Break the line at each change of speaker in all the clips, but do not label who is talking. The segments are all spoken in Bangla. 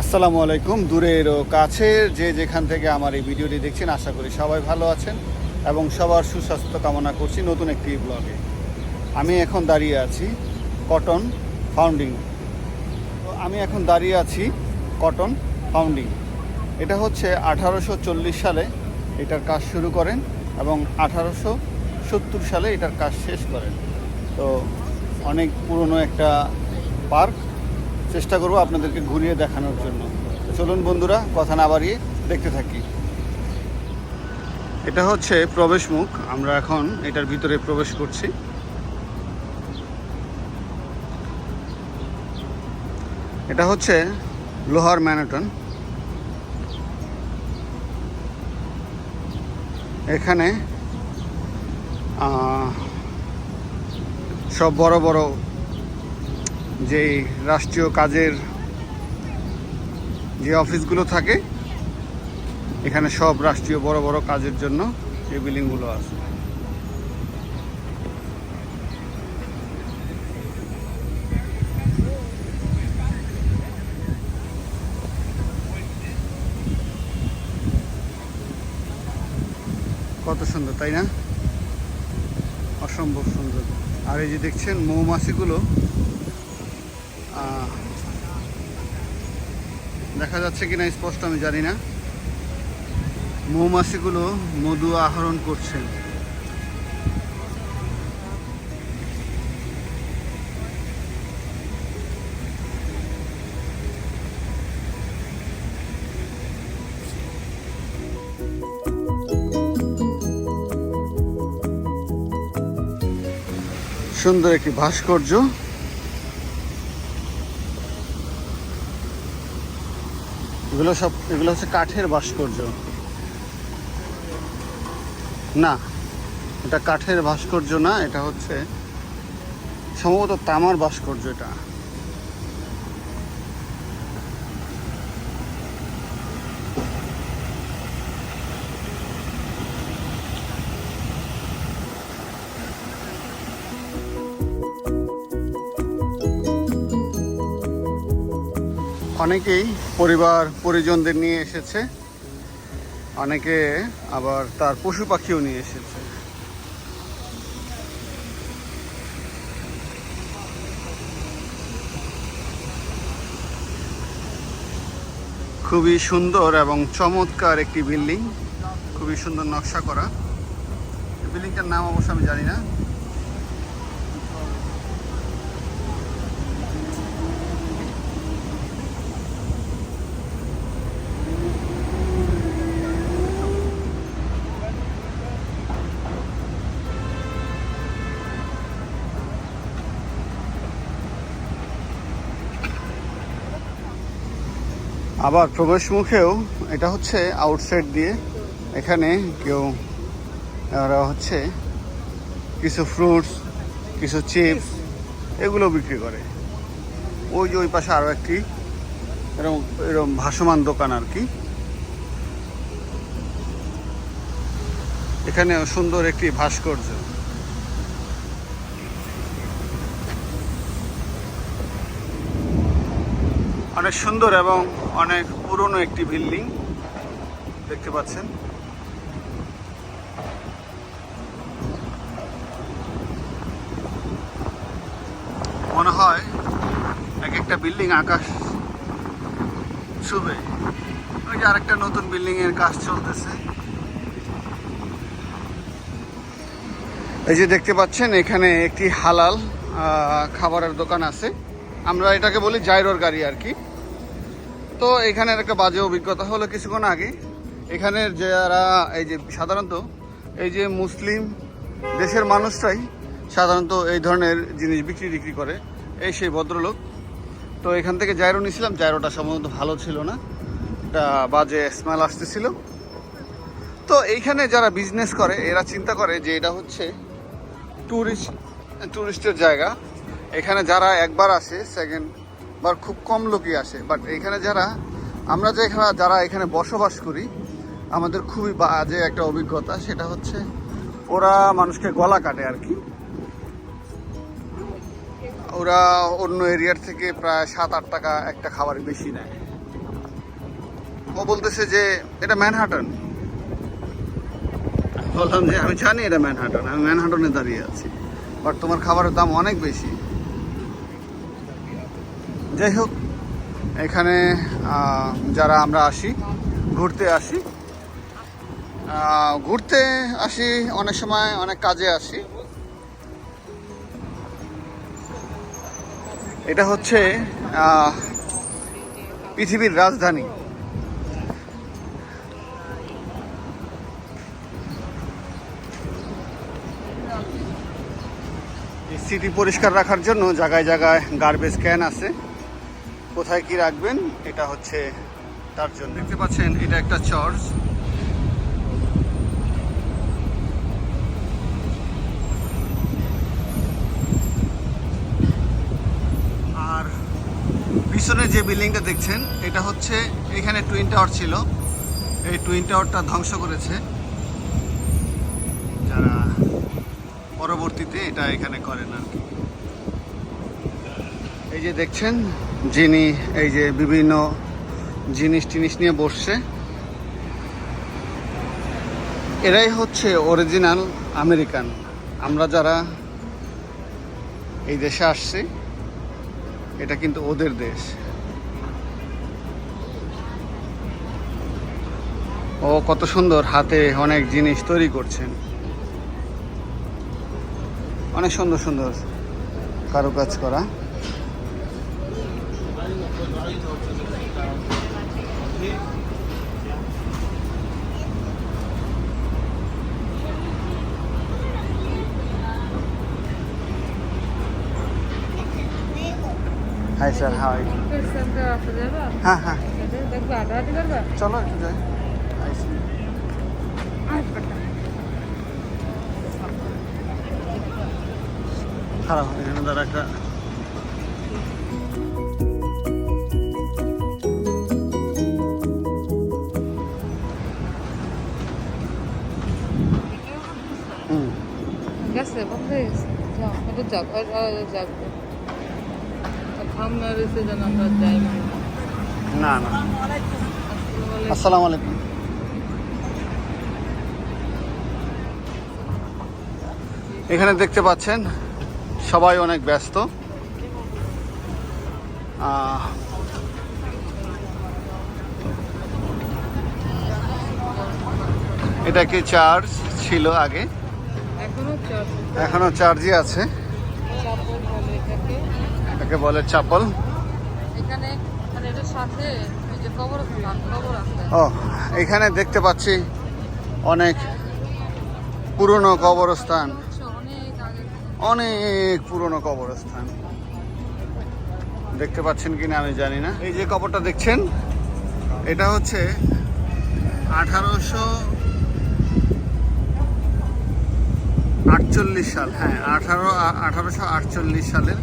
আসসালামু আলাইকুম। দূরের ও কাছের যে যেখান থেকে আমার এই ভিডিওটি দেখছেন, আশা করি সবাই ভালো আছেন এবং সবার সুস্বাস্থ্য কামনা করছি নতুন একটি ব্লগে। আমি এখন দাঁড়িয়ে আছি কটন ফাউন্ডিং। তো আমি এখন দাঁড়িয়ে আছি কটন ফাউন্ডিং। এটা হচ্ছে আঠারোশো চল্লিশ সালে এটার কাজ শুরু করেন এবং আঠারোশো সত্তর সালে এটার কাজ শেষ করেন। তো অনেক পুরনো একটা পার্ক চেষ্টা করব আপনাদেরকে ঘুরিয়ে দেখানোর জন্য। চলুন বন্ধুরা, কথা না বাড়িয়ে দেখতে থাকি। এটা হচ্ছে প্রবেশ মুখ। আমরা এখন এটার ভিতরে প্রবেশ করছি। এটা হচ্ছে লোহার ম্যানটন। এখানে সব বড় বড় যে রাষ্ট্রীয় কাজের যে অফিসগুলো থাকে, এখানে সব রাষ্ট্রীয় বড় বড় কাজের জন্য এই বিল্ডিংগুলো আছে। কত সুন্দর, তাই না? অসম্ভব সুন্দর। আর এই যে দেখছেন মৌমাছিগুলো দেখা যাচ্ছে কিনা স্পষ্ট আমি জানি না। মৌমাছিগুলো মধু আহরণ করছে। সুন্দর একটি ভাস্কর্য। এগুলো সব, এগুলো হচ্ছে কাঠের ভাস্কর্য। না, এটা কাঠের ভাস্কর্য না, এটা হচ্ছে সম্ভবত তামার ভাস্কর্য এটা। অনেকেই পরিবার, পরিজনদের নিয়ে এসেছে। অনেকে আবার তার পশু পাখিও নিয়ে এসেছে। খুবই সুন্দর এবং চমৎকার একটি বিল্ডিং। খুবই সুন্দর নকশা করা। বিল্ডিংটার নাম অবশ্য আমি জানি না। আবার প্রবেশ মুখেও এটা হচ্ছে আউটসাইড দিয়ে। এখানে কেউ হচ্ছে কিছু ফ্রুটস কিছু চিপস এগুলো বিক্রি করে। ওই যে ওই পাশে আরও একটি এরকম এরকম ভাসমান দোকান আর কি। এখানে সুন্দর একটি ভাস্কর্য। অনেক সুন্দর এবং অনেক পুরনো একটি বিল্ডিং। দেখতে পাচ্ছেন। মনে হয় এক একটা বিল্ডিং আকাশ ছুবে। ওই যে আরেকটা নতুন বিল্ডিং এর কাজ চলতেছে। এই যে দেখতে পাচ্ছেন, এখানে একটি হালাল খাবারের দোকান আছে। আমরা এটাকে বলি জাইরোর গাড়ি আর কি। তো এখানের একটা বাজে অভিজ্ঞতা হলো কিছুক্ষণ আগে। এখানের যারা, এই যে সাধারণত এই যে মুসলিম দেশের মানুষরাই সাধারণত এই ধরনের জিনিস বিক্রি টিক্রি করে, এই সেই ভদ্রলোক। তো এখান থেকে জাইরো নিয়েছিলাম জাইরোটা সম্ভবত ভালো ছিল না। একটা বাজে স্মেল আসতেছিল। তো এইখানে যারা বিজনেস করে, এরা চিন্তা করে যে এটা হচ্ছে ট্যুরিস্ট ট্যুরিস্টের জায়গা। এখানে যারা একবার আসে সেকেন্ড বার খুব কম লোকই আসে। বাট এখানে যারা, আমরা যে যারা এখানে বসবাস করি, আমাদের খুবই বাজে একটা অভিজ্ঞতা, সেটা হচ্ছে ওরা মানুষকে গলা কাটে আর কি। ওরা অন্য এরিয়ার থেকে প্রায় সাত আট টাকা একটা খাবার বেশি নেয়। ও বলতেছে যে, এটা ম্যানহাটন। বললাম যে, আমি জানি এটা ম্যানহাটন, আমি ম্যানহাটনে দাঁড়িয়ে আছি। বাট তোমার খাবারের দাম অনেক বেশি। যাই হোক এখানে যারা আমরা আসি, ঘুরতে আসি ঘুরতে আসি, অনেক সময় অনেক কাজে আসি। এটা হচ্ছে পৃথিবীর রাজধানী। সিটি পরিষ্কার রাখার জন্য জায়গায় জায়গায় গার্বেজ ক্যান আছে। কোথায় কি রাখবেন, এটা হচ্ছে তার জন্য। দেখতে পাচ্ছেন, এটা একটা চার্চ আর পিছনে যে বিল্ডিংটা দেখছেন, এটা হচ্ছে এখানে টুইন টাওয়ার ছিল। এই টুইন টাওয়ারটা ধ্বংস করেছে। যারা পরবর্তীতে এটা এখানে করেন আর কি। এই যে দেখছেন যিনি এই যে বিভিন্ন জিনিস টিনিস নিয়ে বসছে, এরাই হচ্ছে অরিজিনাল আমেরিকান। আমরা যারা এই দেশে আসছি, এটা কিন্তু ওদের দেশ। ও কত সুন্দর হাতে অনেক জিনিস তৈরি করছেন। অনেক সুন্দর সুন্দর কারুকাজ করা। হাই স্যার হাই হ্যাঁ হ্যাঁ।
করবে
চলো একটু যাই। খারাপ এখানে দাঁড়া একটা। হুম।
গেছে বন্ধ হয়ে গেছে। যাও এটা যাক আর আর যাক থাম রয়েছে যেন আমরা যাই মানে
না। না আসসালামু আলাইকুম। এখানে দেখতে পাচ্ছেন সবাই অনেক ব্যস্ত। এটা কি চার্জ ছিল আগে? এখনও চার্জই আছে।
এটাকে
বলে চাপল?
এখানে মানে সাথে
ও এখানে দেখতে পাচ্ছি অনেক পুরনো কবরস্থান।
অনেক
পুরনো কবরস্থান। দেখতে পাচ্ছেন কিনা আমি জানি না। এই যে কবরটা দেখছেন এটা হচ্ছে আঠারোশো আটচল্লিশ সাল হ্যাঁ আঠারো আঠারোশো আটচল্লিশ সালের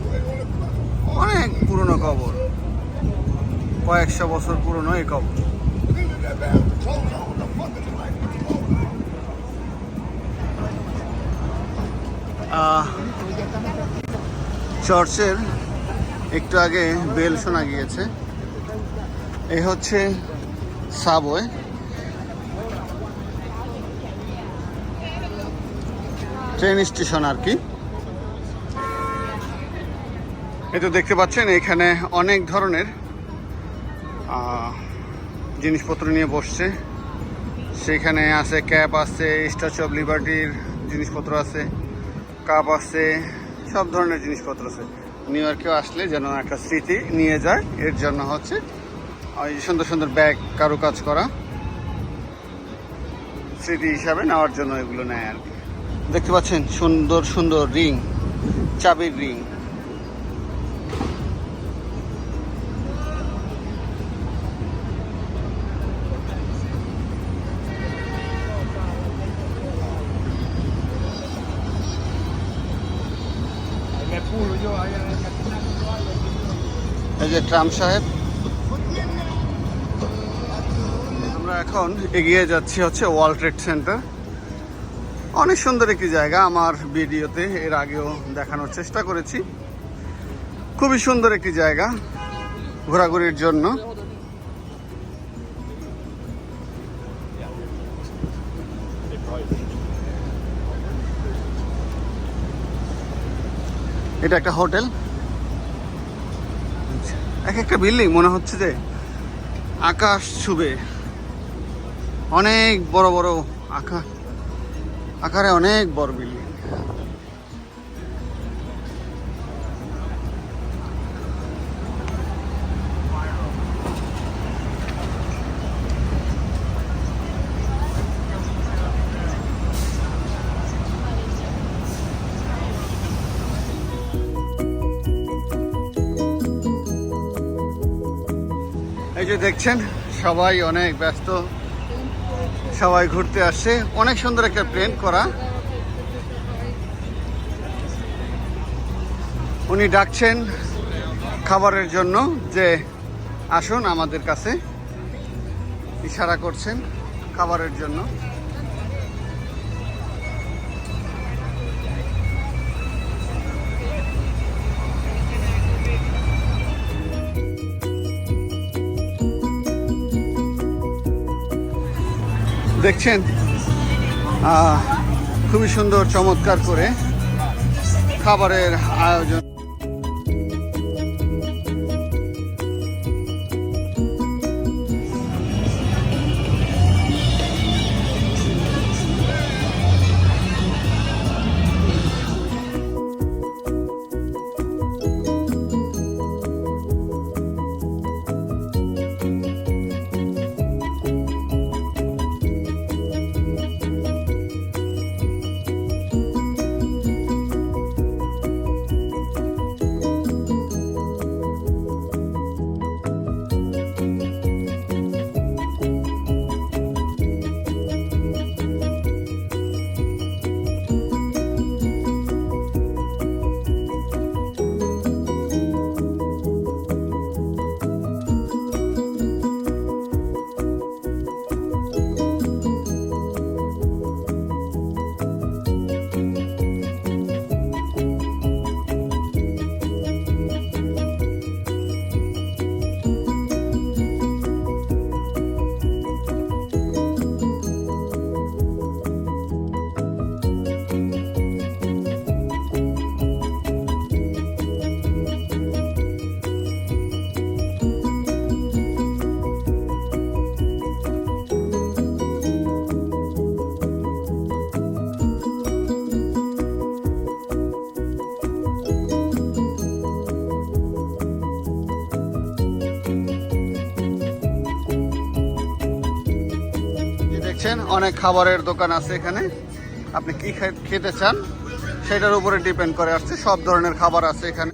অনেক পুরনো কবর কয়েকশো বছর পুরনো এই কবর চার্চের একটু আগে বেল শোনা গিয়েছে। এই হচ্ছে সাবওয়ে। ট্রেন স্টেশন আর কি। এই তো দেখতে পাচ্ছেন, এখানে অনেক ধরনের জিনিসপত্র নিয়ে বসছে। সেখানে আছে ক্যাপ আছে, স্ট্যাচু অফ লিবার্টির জিনিসপত্র আছে, কাপ আছে, সব ধরনের জিনিসপত্র আছে। নিউ ইয়র্কেও আসলে যেন একটা স্মৃতি নিয়ে যায়, এর জন্য হচ্ছে, ওই সুন্দর সুন্দর ব্যাগ কারুকাজ করা স্মৃতি হিসাবে নেওয়ার জন্য এগুলো নেয় আর কি। দেখতে পাচ্ছেন, সুন্দর সুন্দর রিং, চাবির রিং। এই যে ট্রাম্প সাহেব আমরা এখন এগিয়ে যাচ্ছি হচ্ছে ওয়ার্ল্ড ট্রেড সেন্টার অনেক সুন্দর একটি জায়গা আমার ভিডিওতে, এর আগেও দেখানোর চেষ্টা করেছি। খুবই সুন্দর একটি জায়গা ঘোরাঘুরির জন্য। এটা একটা হোটেল। এক একটা বিল্ডিং মনে হচ্ছে যে আকাশ ছুবে। অনেক বড় বড় আকার আকারে অনেক বড় বিল্ডিং। যে দেখছেন, সবাই অনেক ব্যস্ত, সবাই ঘুরতে আসছে। অনেক সুন্দর একটা প্লেন করা। উনি ডাকছেন খাবারের জন্য যে আসুন আমাদের কাছে। ইশারা করছেন খাবারের জন্য। দেখছেন? খুবই সুন্দর চমৎকার করে খাবারের আয়োজন অনেক খাবারের দোকান আছে এখানে। আপনি কি খেতে চান, সেটার উপরে ডিপেন্ড করে আসছে। সব ধরনের খাবার আছে এখানে।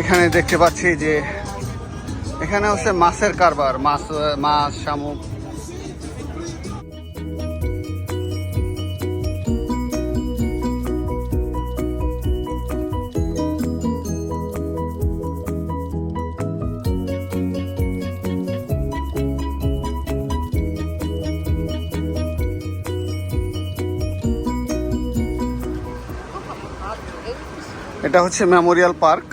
এখানে দেখতে পাচ্ছি যে এখানে হচ্ছে মাছের কারবার, মাছ মাছ, শামুক। এটা হচ্ছে মেমোরিয়াল পার্ক।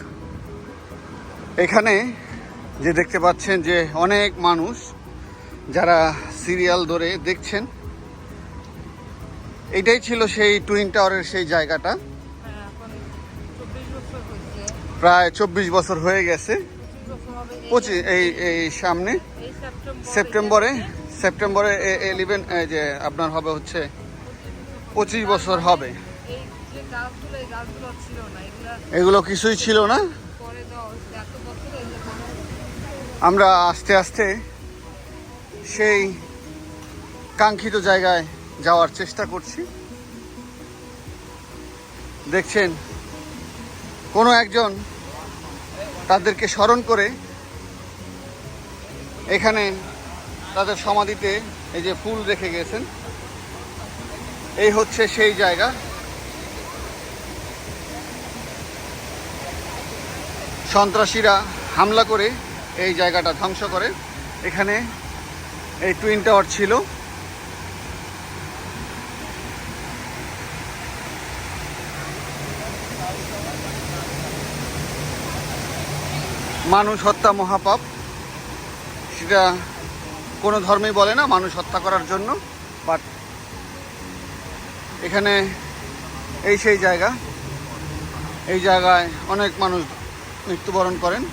এখানে যে দেখতে পাচ্ছেন যে অনেক মানুষ যারা সিরিয়াল ধরে দেখছেন এটাই ছিল সেই টুইন টাওয়ারের সেই জায়গাটা। প্রায় চব্বিশ বছর হয়ে গেছে।
পঁচিশ এই-
এই সামনে
সেপ্টেম্বর
সেপ্টেম্বরে ইলেভেন যে আপনার হবে হচ্ছে পঁচিশ বছর হবে।
এগুলো
কিছুই ছিল না
পরে দেওয়া হয়েছে এত বছরে এই যে
আমরা আস্তে আস্তে সেই কাঙ্ক্ষিত জায়গায় যাওয়ার চেষ্টা করছি। দেখছেন, কোনো একজন তাদেরকে স্মরণ করে এখানে তাদের সমাধিতে এই যে ফুল রেখে গেছেন। এই হচ্ছে সেই জায়গা। সন্ত্রাসীরা হামলা করে এই জায়গাটা ধ্বংস করে। এখানে এই টুইন টাওয়ার ছিল। মানুষ হত্যা মহাপাপ। সেটা কোনো ধর্মেই বলে না, মানুষ হত্যা করার জন্য। বাট এখানে এই সেই জায়গা। এই জায়গায় অনেক মানুষ মৃত্যুবরণ করেন।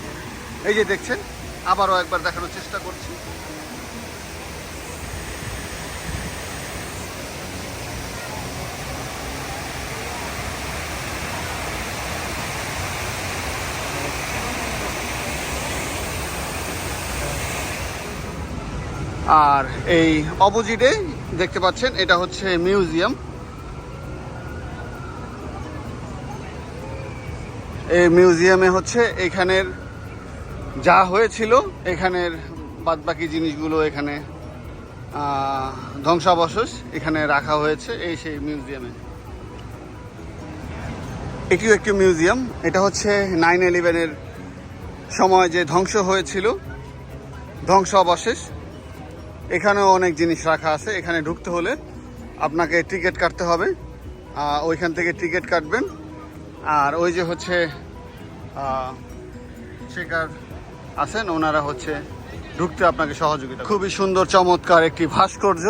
এই যে দেখছেন আবারও একবার দেখানোর চেষ্টা করছি। আর এই অপোজিটে দেখতে পাচ্ছেন, এটা হচ্ছে মিউজিয়াম। এই মিউজিয়ামে হচ্ছে এখানের যা হয়েছিল এখানের বাদবাকি জিনিসগুলো এখানে ধ্বংসাবশেষ এখানে রাখা হয়েছে এই সেই মিউজিয়ামে। এটিও একটি মিউজিয়াম। এটা হচ্ছে নাইন ইলেভেনের সময় যে ধ্বংস হয়েছিল ধ্বংস অবশেষ এখানেও অনেক জিনিস রাখা আছে। এখানে ঢুকতে হলে আপনাকে টিকিট কাটতে হবে। ওইখান থেকে টিকিট কাটবেন। আর ওই যে হচ্ছে শেখার আছেন ওনারা হচ্ছে ঢুকতে আপনাকে সহযোগিতা খুবই সুন্দর চমৎকার একটি ভাস্কর্য।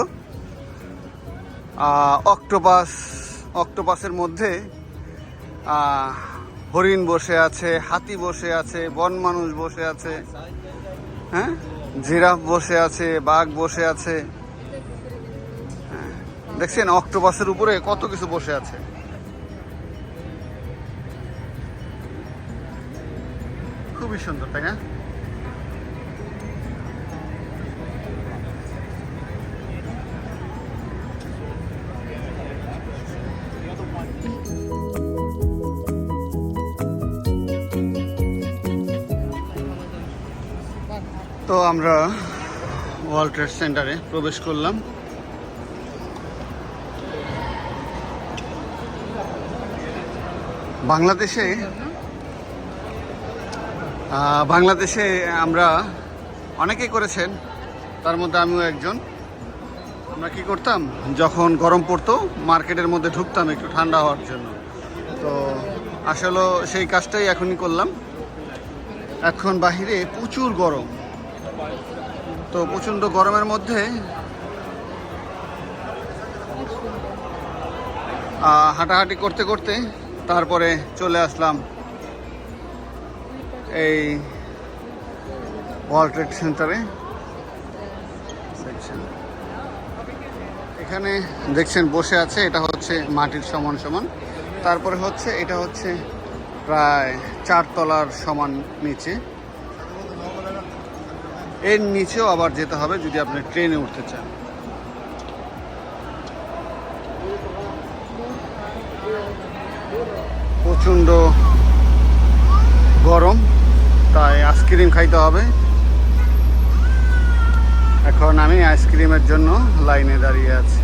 অক্টোপাস অক্টোপাসের মধ্যে হরিণ বসে আছে হাতি বসে আছে বন মানুষ বসে আছে হ্যাঁ? জিরাফ বসে আছে বাঘ বসে আছে। হ্যাঁ, দেখছেন অক্টোপাসের উপরে কত কিছু বসে আছে। খুবই সুন্দর তাই না? আমরা ওয়ার্ল্ড ট্রেড সেন্টারে প্রবেশ করলাম। বাংলাদেশে বাংলাদেশে আমরা অনেকেই করেছেন, তার মধ্যে আমিও একজন। আমরা কি করতাম? যখন গরম পড়তো, মার্কেটের মধ্যে ঢুকতাম একটু ঠান্ডা হওয়ার জন্য। তো আসলে সেই কাজটাই এখনই করলাম। এখন বাহিরে প্রচুর গরম। তো প্রচণ্ড গরমের মধ্যে হাঁটাহাঁটি করতে করতে তারপরে চলে আসলাম এই ওয়ার্ল্ড ট্রেড সেন্টারে এখানে দেখছেন বসে আছে, এটা হচ্ছে মাটির সমান সমান। তারপরে হচ্ছে, এটা হচ্ছে প্রায় চার তলার সমান নিচে। এর নিচেও আবার যেতে হবে যদি আপনি ট্রেনে উঠতে চান। প্রচণ্ড গরম, তাই আইসক্রিম খাইতে হবে। এখন আমি আইসক্রিমের জন্য লাইনে দাঁড়িয়ে আছি।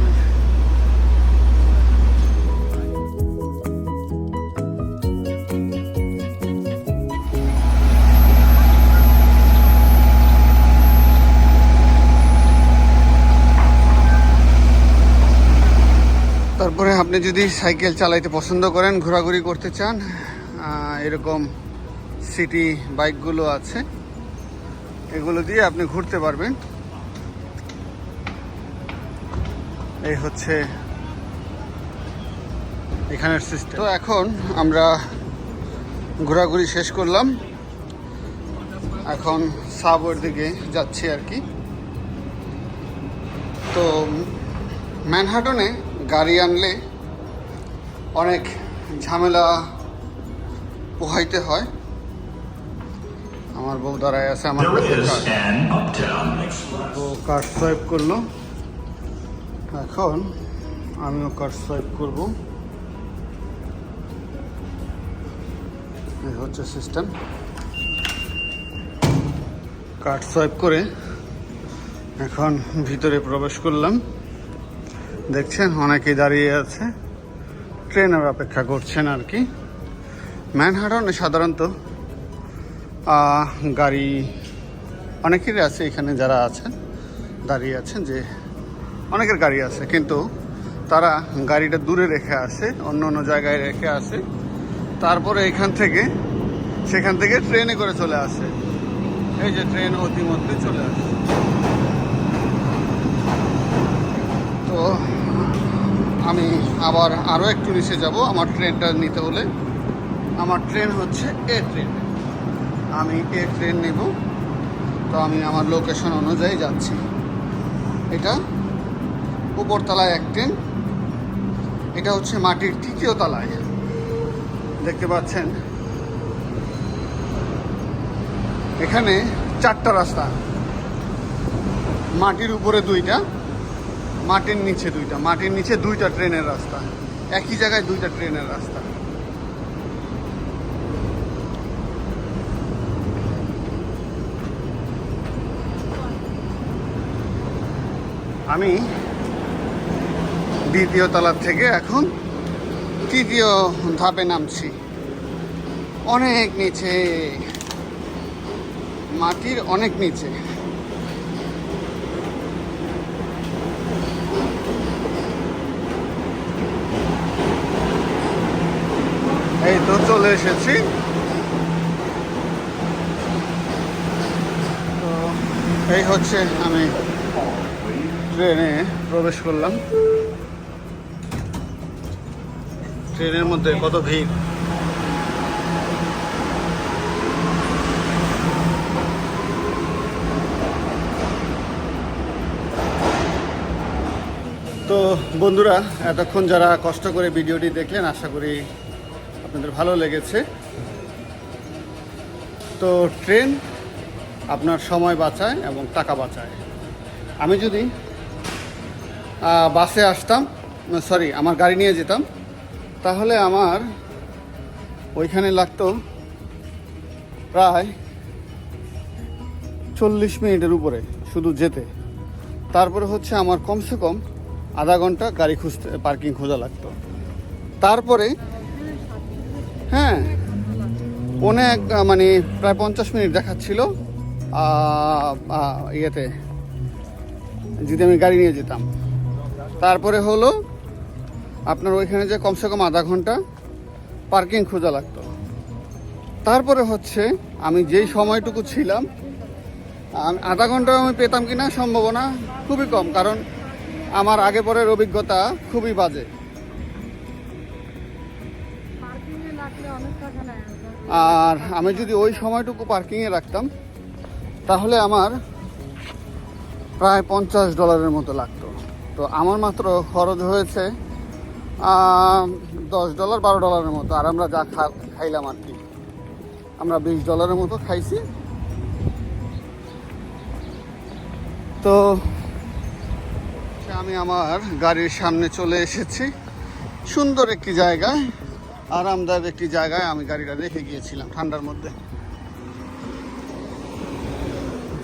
তারপরে আপনি যদি সাইকেল চালাইতে পছন্দ করেন, ঘোরাঘুরি করতে চান এরকম সিটি বাইকগুলো আছে, এগুলো দিয়ে আপনি ঘুরতে পারবেন। এই হচ্ছে এখানের সিস্টেম তো এখন আমরা ঘোরাঘুরি শেষ করলাম। এখন সাবর দিকে যাচ্ছি আর কি। তো ম্যানহাটনে গাড়ি আনলে অনেক ঝামেলা পোহাইতে হয়। আমার বউ দাঁড়ায় আছে আমার. তো কার্ড সোয়াইপ করল। এখন আমিও কার্ড সোয়াইপ করব। এই হচ্ছে সিস্টেম কার্ড সোয়াইপ করে এখন ভিতরে প্রবেশ করলাম। দেখছেন, অনেকেই দাঁড়িয়ে আছে। ট্রেনের অপেক্ষা করছেন আর কি। ম্যানহাটনে সাধারণত গাড়ি অনেকেরই আছে এখানে যারা আছেন, দাঁড়িয়ে আছেন যে অনেকের গাড়ি আছে, কিন্তু তারা গাড়িটা দূরে রেখে আসে অন্য অন্য জায়গায় রেখে আসে তারপরে এখান থেকে, সেখান থেকে ট্রেনে করে চলে আসে। এই যে ট্রেন অতিমধ্যে চলে আসে। তো আমি আবার আরও একটু নিচে যাব, আমার ট্রেনটা নিতে হলে। আমার ট্রেন হচ্ছে এ ট্রেন আমি এ ট্রেন নেব। তো আমি আমার লোকেশন অনুযায়ী যাচ্ছি। এটা উপরতলায় এক ট্রেন এটা হচ্ছে মাটির তৃতীয় তলায়। দেখতে পাচ্ছেন? এখানে চারটা রাস্তা। মাটির উপরে দুইটা। মাটির নিচে দুইটা, মাটির নিচে দুইটা ট্রেনের রাস্তা। একই জায়গায় দুইটা ট্রেনের রাস্তা। আমি দ্বিতীয় তলার থেকে এখন তৃতীয় ধাপে নামছি। অনেক নিচে, মাটির অনেক নিচে। এই তো চলে এসেছি। তো এই হচ্ছে আমি ট্রেনে প্রবেশ করলাম। ট্রেনের মধ্যে কত ভিড়? তো বন্ধুরা, এতক্ষণ যারা কষ্ট করে ভিডিওটি দেখলেন, আশা করি আপনাদের ভালো লেগেছে। তো ট্রেন আপনার সময় বাঁচায় এবং টাকা বাঁচায়। আমি যদি বাসে আসতাম সরি আমার গাড়ি নিয়ে যেতাম, তাহলে আমার ওইখানে লাগতো প্রায় চল্লিশ মিনিটের উপরে শুধু যেতে। তারপরে হচ্ছে আমার কমসে কম আধা ঘণ্টা গাড়ি খুঁজতে, পার্কিং খোঁজা লাগতো। তারপরে হ্যাঁ। অনেক মানে প্রায় পঞ্চাশ মিনিট দেখাচ্ছিল ইয়েতে, যদি আমি গাড়ি নিয়ে যেতাম। তারপরে হলো, আপনার ওইখানে যে কমসে কম আধা ঘণ্টা পার্কিং খোঁজা লাগতো। তারপরে হচ্ছে, আমি যেই সময়টুকু ছিলাম আধা ঘণ্টা আমি পেতাম কিনা সম্ভাবনা খুবই কম, কারণ আমার আগে পরের অভিজ্ঞতা খুবই বাজে। আর আমি যদি ওই সময়টুকু পার্কিংয়ে রাখতাম, তাহলে আমার প্রায় পঞ্চাশ ডলারের মতো লাগতো। তো আমার মাত্র খরচ হয়েছে দশ ডলার বারো ডলারের মতো। আর আমরা যা খাইলাম আর কি। আমরা বিশ ডলারের মতো খাইছি। তো আমি আমার গাড়ির সামনে চলে এসেছি। সুন্দর একটি জায়গায়। আরামদায়ক একটি জায়গায় আমি গাড়িটা রেখে গিয়েছিলাম ঠান্ডার মধ্যে।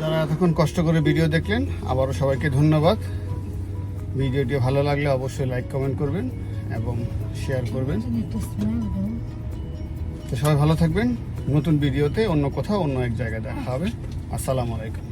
যারা এতক্ষণ কষ্ট করে ভিডিও দেখলেন, আবারও সবাইকে ধন্যবাদ। ভিডিওটি ভালো লাগলে অবশ্যই লাইক, কমেন্ট করবেন এবং শেয়ার করবেন। তো সবাই ভালো থাকবেন। নতুন ভিডিওতে অন্য কোথাও অন্য এক জায়গায় দেখা হবে। আসসালামু আলাইকুম।